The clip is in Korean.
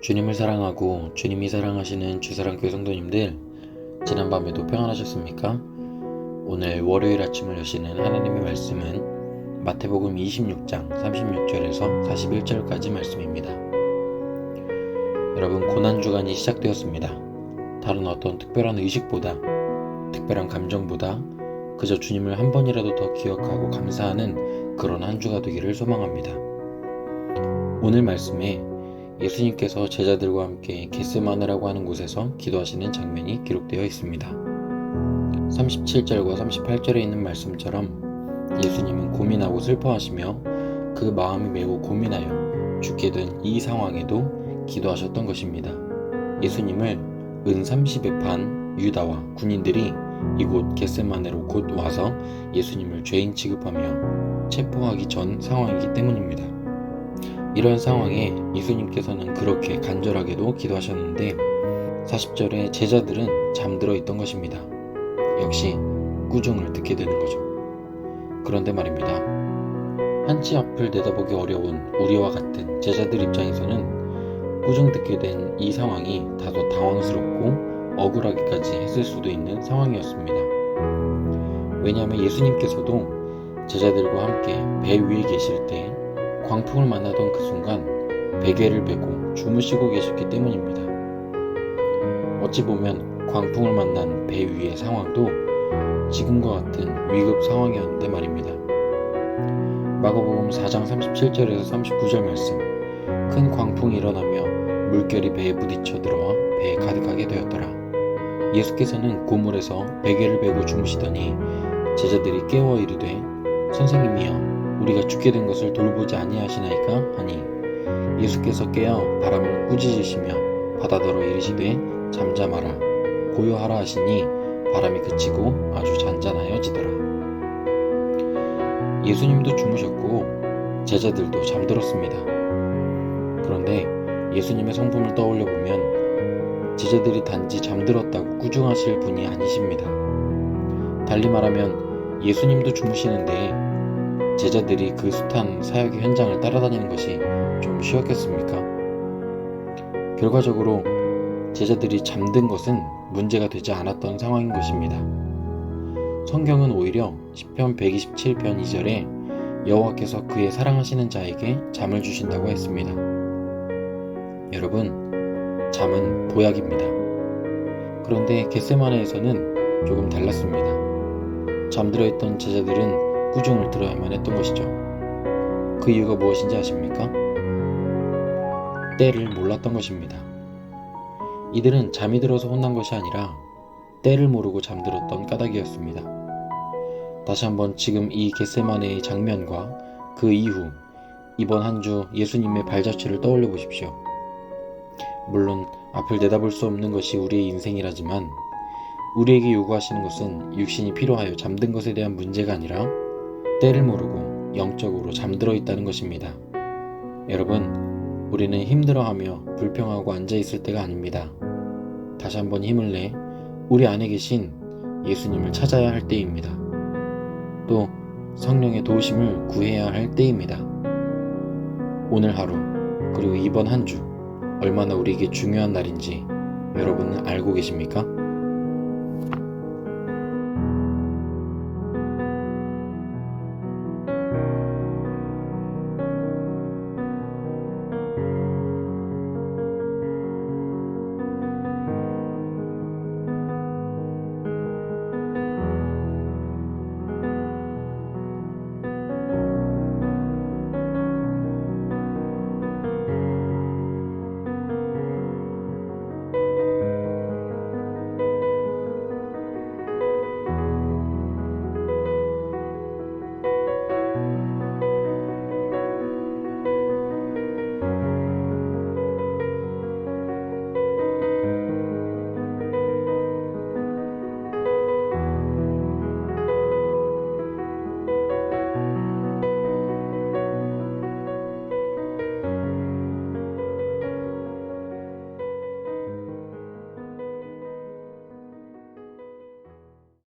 주님을 사랑하고 주님이 사랑하시는 주사랑교회 성도님들 지난밤에도 평안하셨습니까? 오늘 월요일 아침을 여시는 하나님의 말씀은 마태복음 26장 36절에서 41절까지 말씀입니다. 여러분 고난주간이 시작되었습니다. 다른 어떤 특별한 의식보다 특별한 감정보다 그저 주님을 한 번이라도 더 기억하고 감사하는 그런 한 주가 되기를 소망합니다. 오늘 말씀에 예수님께서 제자들과 함께 겟세마네라고 하는 곳에서 기도하시는 장면이 기록되어 있습니다. 37절과 38절에 있는 말씀처럼 예수님은 고민하고 슬퍼하시며 그 마음이 매우 고민하여 죽게 된 이 상황에도 기도하셨던 것입니다. 예수님을 은 30의 판 유다와 군인들이 이곳 겟세마네로 곧 와서 예수님을 죄인 취급하며 체포하기 전 상황이기 때문입니다. 이런 상황에 예수님께서는 그렇게 간절하게도 기도하셨는데 40절에 제자들은 잠들어 있던 것입니다. 역시 꾸중을 듣게 되는 거죠. 그런데 말입니다. 한치 앞을 내다보기 어려운 우리와 같은 제자들 입장에서는 꾸중 듣게 된 이 상황이 다소 당황스럽고 억울하기까지 했을 수도 있는 상황이었습니다. 왜냐하면 예수님께서도 제자들과 함께 배 위에 계실 때 광풍을 만나던 그 순간 베개를 베고 주무시고 계셨기 때문입니다. 어찌 보면 광풍을 만난 배 위의 상황도 지금과 같은 위급 상황이었는데 말입니다. 마가복음 4장 37절에서 39절 말씀 큰 광풍이 일어나며 물결이 배에 부딪혀 들어와 배에 가득하게 되었더라. 예수께서는 고물에서 베개를 베고 주무시더니 제자들이 깨워 이르되 선생님이여 우리가 죽게 된 것을 돌보지 아니하시나이까 하니 예수께서 깨어 바람을 꾸짖으시며 바다더러 이르시되 잠잠하라 고요하라 하시니 바람이 그치고 아주 잔잔하여지더라. 예수님도 주무셨고 제자들도 잠들었습니다. 그런데 예수님의 성품을 떠올려 보면 제자들이 단지 잠들었다고 꾸중하실 분이 아니십니다. 달리 말하면 예수님도 주무시는데 제자들이 그 숱한 사역의 현장을 따라다니는 것이 좀 쉬웠겠습니까? 결과적으로 제자들이 잠든 것은 문제가 되지 않았던 상황인 것입니다. 성경은 오히려 10편 127편 2절에 여호와께서 그의 사랑하시는 자에게 잠을 주신다고 했습니다. 여러분, 잠은 보약입니다. 그런데 겟세마네에서는 조금 달랐습니다. 잠들어 있던 제자들은 꾸중을 들어야만 했던 것이죠. 그 이유가 무엇인지 아십니까? 때를 몰랐던 것입니다. 이들은 잠이 들어서 혼난 것이 아니라 때를 모르고 잠들었던 까닭이었습니다. 다시 한번 지금 이 겟세마네의 장면과 그 이후 이번 한 주 예수님의 발자취를 떠올려 보십시오. 물론 앞을 내다볼 수 없는 것이 우리의 인생이라지만 우리에게 요구하시는 것은 육신이 필요하여 잠든 것에 대한 문제가 아니라 때를 모르고 영적으로 잠들어 있다는 것입니다. 여러분, 우리는 힘들어하며 불평하고 앉아 있을 때가 아닙니다. 다시 한번 힘을 내 우리 안에 계신 예수님을 찾아야 할 때입니다. 또 성령의 도우심을 구해야 할 때입니다. 오늘 하루, 그리고 이번 한 주, 얼마나 우리에게 중요한 날인지 여러분은 알고 계십니까?